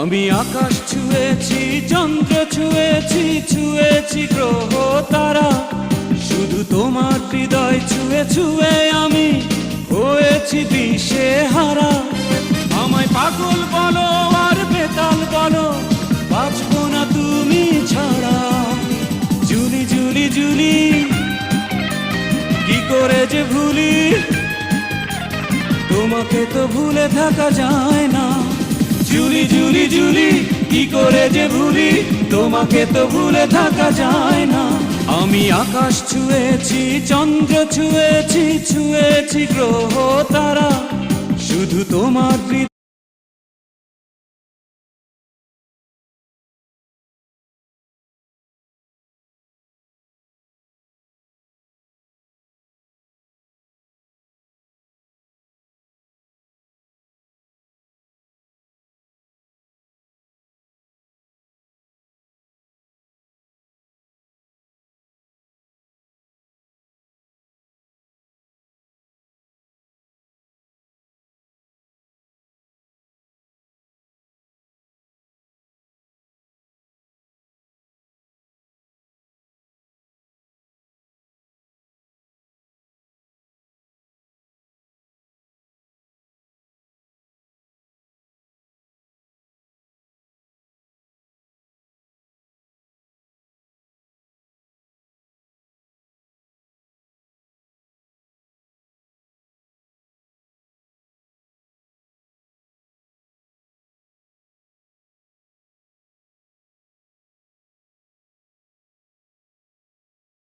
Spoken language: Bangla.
আমি আকাশ ছুঁয়েছি, চন্দ্র ছুঁয়েছি ছুঁয়েছি গ্রহ তারা। শুধু তোমার হৃদয় ছুঁয়ে ছুঁয়ে আমি হয়েছি দিশে হারা। আমায় পাগল বলো, আর বেতাল বলো, বাঁচবো না তুমি ছাড়া। জুলি জুলি জুলি কি করে যে ভুলি? তোমাকে তো ভুলে থাকা যায় না। জুলি জুলি জুলি কি করে যে ভুলি? তোমাকে তো ভুলে থাকা যায় না। আমি আকাশ ছুঁয়েছি, চন্দ্র ছুঁয়েছি ছুঁয়েছি গ্রহ তারা। শুধু তোমার